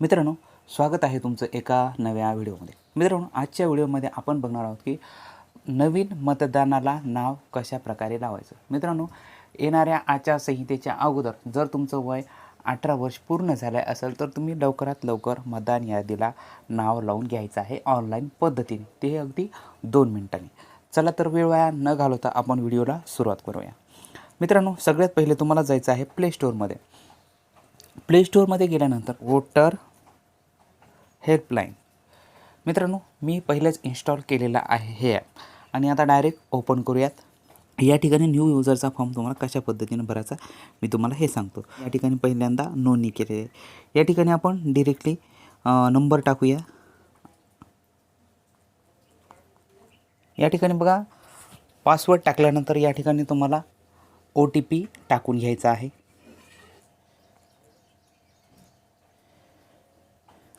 मित्रांनो स्वागत आहे तुमचं एका नव्या व्हिडिओमध्ये. मित्रांनो आजच्या व्हिडिओमध्ये आपण बघणार आहोत की नवीन मतदानाला नाव कशा प्रकारे लावायचं? मित्रांनो येणाऱ्या आचारसंहितेच्या अगोदर जर तुमचं वय अठरा वर्ष पूर्ण झालं असेल तर तुम्ही लवकरात लवकर मतदान यादीला नाव लावून घ्यायचं आहे ऑनलाईन पद्धतीने. ते अगदी दोन मिनिटांनी. चला तर वेळ वाया न घालवता आपण व्हिडिओला सुरुवात करूया. मित्रांनो सगळ्यात पहिले तुम्हाला जायचं आहे प्ले स्टोअरमध्ये. प्ले स्टोअरमध्ये गेल्यानंतर वोटर हेल्पलाईन. मित्रांनो मी पहिलेच इन्स्टॉल केलेला आहे हे ॲप आणि आता डायरेक्ट ओपन करूयात. या ठिकाणी न्यू युजरचा फॉर्म तुम्हाला कशा पद्धतीने भरायचा मी तुम्हाला हे सांगतो. या ठिकाणी पहिल्यांदा नोंदणी केलेली आहे. या ठिकाणी आपण डिरेक्टली नंबर टाकूया. या ठिकाणी बघा पासवर्ड टाकल्यानंतर या ठिकाणी तुम्हाला ओ टी पी टाकून घ्यायचा आहे.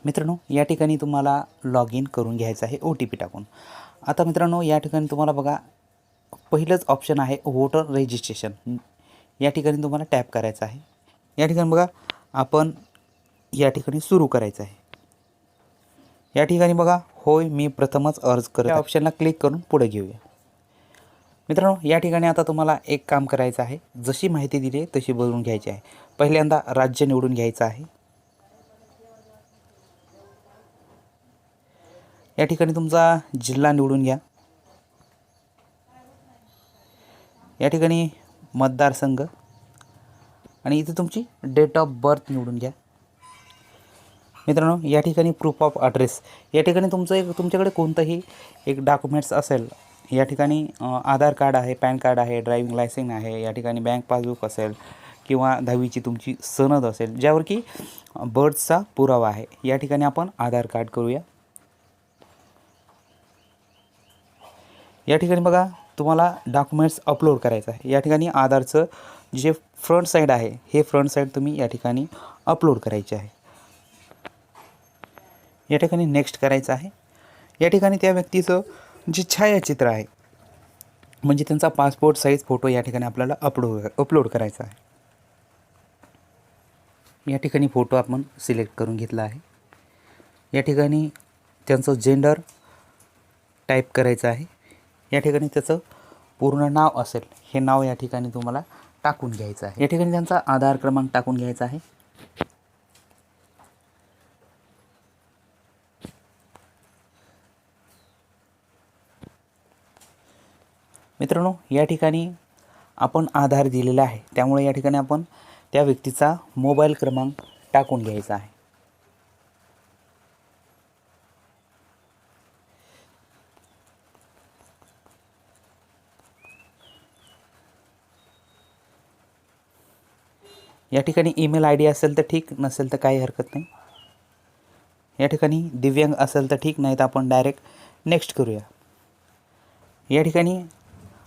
मित्रांनो या ठिकाणी तुम्हाला लॉग इन करून घ्यायचं आहे ओ टी पी टाकून. आता मित्रांनो या ठिकाणी तुम्हाला बघा पहिलंच ऑप्शन आहे वोटर रजिस्ट्रेशन या ठिकाणी तुम्हाला टॅप करायचं आहे. या ठिकाणी बघा आपण या ठिकाणी सुरू करायचं आहे. या ठिकाणी बघा होय मी प्रथमच अर्ज करत या ऑप्शनला क्लिक करून पुढे घेऊया. मित्रांनो या ठिकाणी आता तुम्हाला एक काम करायचं आहे. जशी माहिती दिली आहे तशी बदलून घ्यायची आहे. पहिल्यांदा राज्य निवडून घ्यायचं आहे. या ठिकाणी तुमचा जिल्हा निवडून घ्या. या ठिकाणी मतदारसंघ आणि इथे तुमची डेट ऑफ बर्थ निवडून घ्या. मित्रांनो या ठिकाणी प्रूफ ऑफ ॲड्रेस या ठिकाणी तुमचं एक तुमच्याकडे कोणतंही एक डॉक्युमेंट्स असेल या ठिकाणी आधार कार्ड आहे पॅन कार्ड आहे ड्रायविंग लायसन आहे या ठिकाणी बँक पासबुक असेल किंवा दहावीची तुमची सनद असेल ज्यावर की बर्थचा पुरावा आहे या ठिकाणी आपण आधार कार्ड करूया. या ठिकाणी बघा तुम्हाला डॉक्युमेंट्स अपलोड करायचं आहे. या ठिकाणी आधारचं जे फ्रंट साईड आहे हे फ्रंट साईड तुम्ही या ठिकाणी अपलोड करायचे आहे. या ठिकाणी नेक्स्ट करायचं आहे. या ठिकाणी त्या व्यक्तीचं जे छायाचित्र आहे म्हणजे त्यांचा पासपोर्ट साईज फोटो या ठिकाणी आपल्याला अपलोड अपलोड करायचा आहे. या ठिकाणी फोटो आपण सिलेक्ट करून घेतला आहे. या ठिकाणी त्यांचं जेंडर टाईप करायचं आहे. या ठिकाणी त्याचं पूर्ण नाव असेल हे नाव या ठिकाणी तुम्हाला टाकून घ्यायचं आहे. या ठिकाणी त्यांचा आधार क्रमांक टाकून घ्यायचा आहे. मित्रांनो या ठिकाणी आपण आधार दिलेला आहे. त्यामुळे या ठिकाणी आपण त्या व्यक्तीचा मोबाईल क्रमांक टाकून घ्यायचा आहे. या ठिकाणी ईमेल आय डी असेल तर ठीक नसेल तर काही हरकत नाही. या ठिकाणी दिव्यांग असेल तर ठीक नाही तर आपण डायरेक्ट नेक्स्ट करूया. या ठिकाणी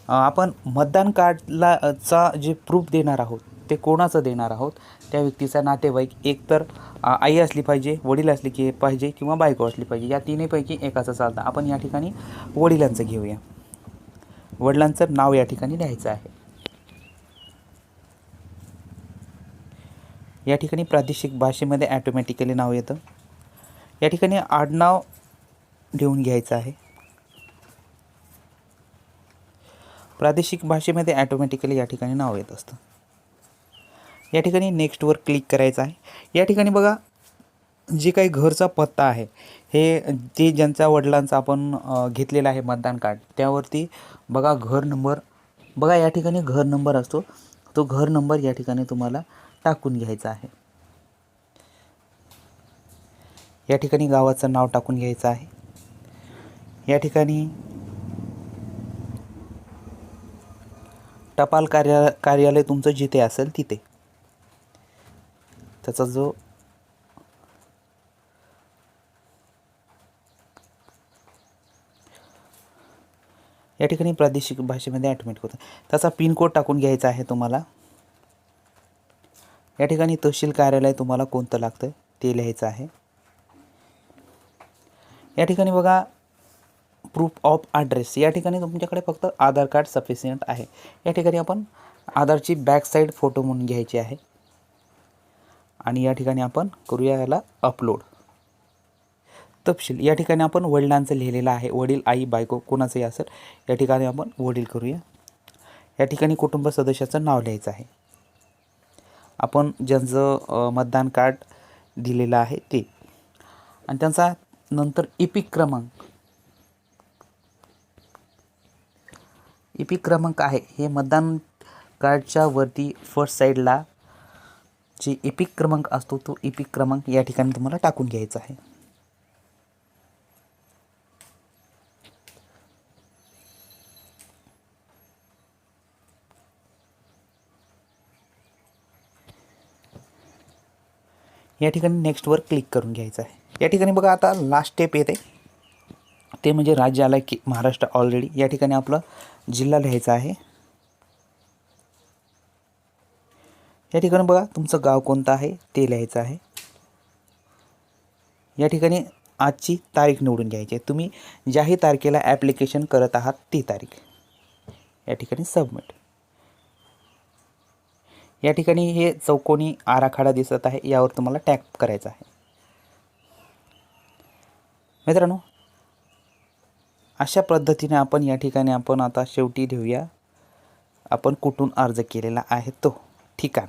आपण मतदान कार्डला चा जे प्रूफ देणार आहोत ते कोणाचं देणार आहोत? त्या व्यक्तीचा नातेवाईक एकतर आई असली पाहिजे वडील असली की पाहिजे किंवा बायको असली पाहिजे या तिन्हीपैकी एकाचं चालतं. आपण या ठिकाणी वडिलांचं घेऊया. वडिलांचं नाव या ठिकाणी लिहायचं आहे. या ठिकाणी प्रादेशिक भाषेमध्ये ॲटोमॅटिकली नाव येतं. या ठिकाणी आडनाव लिहून घ्यायचं आहे. प्रादेशिक भाषेमध्ये ॲटोमॅटिकली या ठिकाणी नाव येत असतं. या ठिकाणी नेक्स्टवर क्लिक करायचं आहे. या ठिकाणी बघा जे काही घरचा पत्ता आहे हे जे ज्यांच्या वडिलांचा आपण घेतलेला आहे मतदान कार्ड त्यावरती बघा घर नंबर बघा या ठिकाणी घर नंबर असतो. तो घर नंबर या ठिकाणी तुम्हाला टाकून घ्यायचं आहे. या ठिकाणी गावाचं नाव टाकून घ्यायचं आहे. या ठिकाणी टपाल कार्या कार्यालय तुमचं जिथे असेल तिथे. त्याचा जो या ठिकाणी प्रादेशिक भाषेमध्ये ॲटोमॅटिक होतं. त्याचा पिनकोड टाकून घ्यायचा आहे तुम्हाला. या ठिकाणी तहसील कार्यालय तुम्हाला कोणतं लागतं ते लिहायचं आहे. या ठिकाणी बघा प्रूफ ऑफ ॲड्रेस या ठिकाणी तुमच्याकडे फक्त आधार कार्ड सफिशियंट आहे. या ठिकाणी आपण आधारची बॅक साईड फोटो म्हणून घ्यायची आहे. आणि या ठिकाणी आपण करूया याला अपलोड तपशील. या ठिकाणी आपण वडिलांचं लिहिलेलं आहे. वडील आई बायको कोणाचंही असेल या ठिकाणी आपण वडील करूया. या ठिकाणी कुटुंब सदस्याचं नाव लिहायचं आहे. आपण ज्यांचं मतदान कार्ड दिलेलं आहे ते. आणि त्यांचा नंतर इपिक क्रमांक. इपिक क्रमांक आहे. हे मतदान कार्डच्या वरती फर्स्ट साईडला जे इपिक क्रमांक असतो तो इपिक क्रमांक या ठिकाणी तुम्हाला टाकून घ्यायचा आहे. या ठिकाणी नेक्स्टवर क्लिक करून घ्यायचं आहे. या ठिकाणी बघा आता लास्ट स्टेप येते. ते म्हणजे राज्य आलं की महाराष्ट्र ऑलरेडी या ठिकाणी आपलं जिल्हा लिहायचा आहे. या ठिकाणी बघा तुमचं गाव कोणतं आहे ते लिहायचं आहे. या ठिकाणी आजची तारीख निवडून घ्यायची आहे. तुम्ही ज्याही तारखेला ॲप्लिकेशन करत आहात ती तारीख. या ठिकाणी सबमिट या ठिकाणी हे चौकोनी आराखडा दिसत आहे. यावर तुम्हाला टॅप करायचा आहे. मित्रांनो अशा पद्धतीने आपण या ठिकाणी आपण आता शेवटी लिहूया आपण कुठून अर्ज केलेला आहे तो ठिकाण.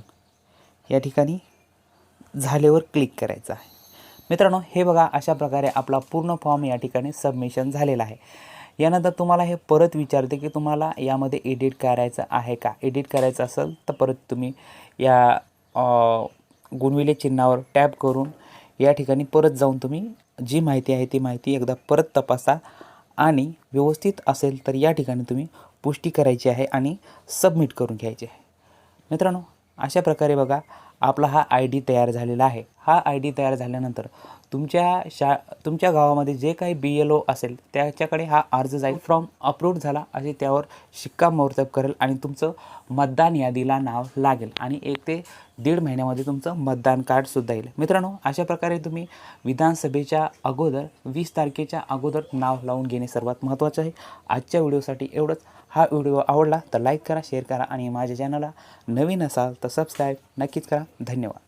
या ठिकाणी झाल्यावर क्लिक करायचं आहे. मित्रांनो हे बघा अशा प्रकारे आपला पूर्ण फॉर्म या ठिकाणी सबमिशन झालेला आहे. यानंतर तुम्हाला हे परत विचारते की तुम्हाला यामध्ये एडिट करायचं आहे का? एडिट करायचं असेल तर परत तुम्ही या गुणविले चिन्हावर टॅप करून या ठिकाणी परत जाऊन तुम्ही जी माहिती आहे ती माहिती एकदा परत तपासा आणि व्यवस्थित असेल तर या ठिकाणी तुम्ही पुष्टी करायची आहे आणि सबमिट करून घ्यायची आहे. मित्रांनो अशा प्रकारे बघा आपला हा आय डी तयार झालेला आहे. हा आय डी तयार झाल्यानंतर तुमच्या शा तुमच्या गावामध्ये जे काही बी एल ओ असेल त्याच्याकडे हा अर्ज जाईल. फ्रॉम अप्रूव्ड झाला असे त्यावर शिक्कामोर्तब करेल आणि तुमचं मतदान यादीला नाव लागेल. आणि एक ते दीड महिन्यामध्ये तुमचं मतदान कार्डसुद्धा येईल. मित्रांनो अशा प्रकारे तुम्ही विधानसभेच्या अगोदर वीस तारखेच्या अगोदर नाव लावून घेणे सर्वात महत्त्वाचं आहे. आजच्या व्हिडिओसाठी एवढंच. हा व्हिडिओ आवडला तर लाईक करा शेअर करा आणि माझ्या चॅनलला नवीन असाल तर सबस्क्राईब नक्कीच करा. धन्यवाद.